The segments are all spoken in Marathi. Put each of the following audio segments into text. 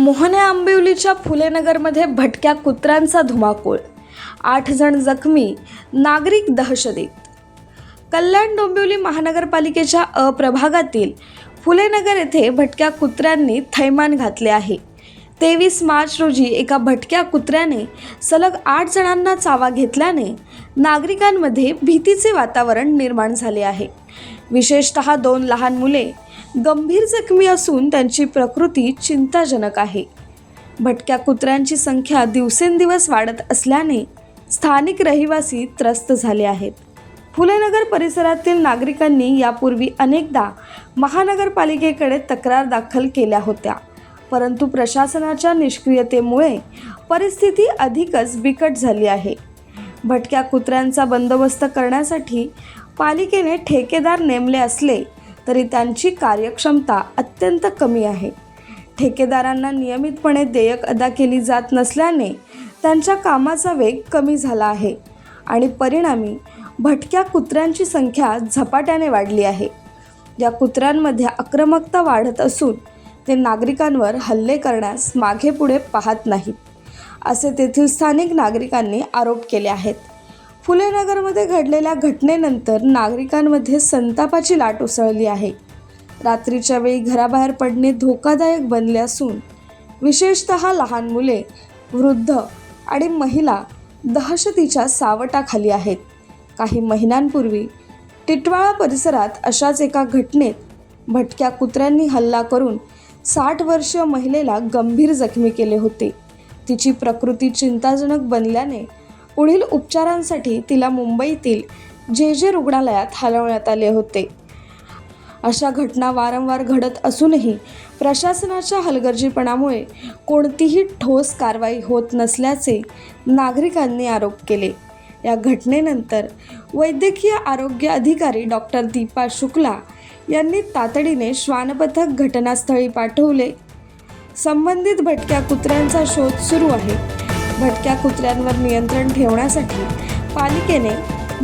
मोहने आंबिवलीच्या फुलेनगरमध्ये भटक्या कुत्र्यांचा धुमाकूळ. आठ जण जखमी नागरिक दहशतीत. कल्याण डोंबिवली महानगरपालिकेच्या अप्रभागातील फुलेनगर येथे भटक्या कुत्र्यांनी थैमान घातले आहे. तेवीस मार्च रोजी एका भटक्या कुत्र्याने सलग आठ जणांना चावा घेतल्याने नागरिकांमध्ये भीतीचे वातावरण निर्माण झाले आहे. विशेषतः दोन लहान मुले गंभीर जखमी असून त्यांची प्रकृती चिंताजनक आहे. भटक्या कुत्र्यांची संख्या दिवसेंदिवस वाढत असल्याने स्थानिक रहिवासी त्रस्त झाले आहेत. फुलेनगर परिसरातील नागरिकांनी यापूर्वी अनेकदा महानगरपालिकेकडे तक्रार दाखल केल्या होत्या. परंतु प्रशासनाच्या निष्क्रियतेमुळे परिस्थिती अधिकच बिकट झाली आहे. भटक्या कुत्र्यांचा बंदोबस्त करण्यासाठी पालिकेने ठेकेदार नेमले असले तरी त्यांची कार्यक्षमता अत्यंत कमी आहे. ठेकेदारांना नियमितपणे देयक अदा केली जात नसल्याने त्यांच्या कामाचा वेग कमी झाला आहे आणि परिणामी भटक्या कुत्र्यांची संख्या झपाट्याने वाढली आहे. या कुत्र्यांमध्ये आक्रमकता वाढत असून ते नागरिकांवर हल्ले करण्यास मागे पुढे पाहत नाहीत असे तेथील स्थानिक नागरिकांनी आरोप केले आहेत. फुलेनगरमध्ये घडलेल्या घटनेनंतर नागरिकांमध्ये संतापाची लाट उसळली आहे. रात्रीच्या वेळी घराबाहेर पडणे धोकादायक बनले असून विशेषतः लहान मुले वृद्ध आणि महिला दहशतीच्या सावटाखाली आहेत. काही महिन्यांपूर्वी टिटवाळा परिसरात अशाच एका घटनेत भटक्या कुत्र्यांनी हल्ला करून साठ वर्षीय महिलेला गंभीर जखमी केले होते. तिची प्रकृती चिंताजनक बनल्याने पुढील उपचारांसाठी तिला मुंबईतील जे जे रुग्णालयात हलवण्यात आले होते. अशा घटना वारंवार घडत असूनही प्रशासनाच्या हलगर्जीपणामुळे कोणतीही ठोस कारवाई होत नसल्याचे नागरिकांनी आरोप केले. या घटनेनंतर वैद्यकीय आरोग्य अधिकारी डॉक्टर दीपा शुक्ला यांनी तातडीने श्वानपथक घटनास्थळी पाठवले. संबंधित भटक्या कुत्र्यांचा शोध सुरू आहे. भटक्या कुत्र्यांवर नियंत्रण ठेवण्यासाठी पालिकेने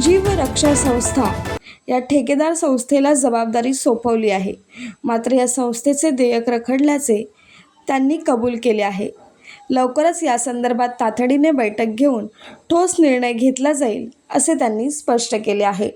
जीवरक्षा संस्था या ठेकेदार संस्थेला जबाबदारी सोपवली आहे. मात्र या संस्थेचे देयक रखडल्याचे त्यांनी कबूल केले आहे. लवकरच या संदर्भात तातडीने बैठक घेऊन ठोस निर्णय घेतला जाईल असे त्यांनी स्पष्ट केले आहे.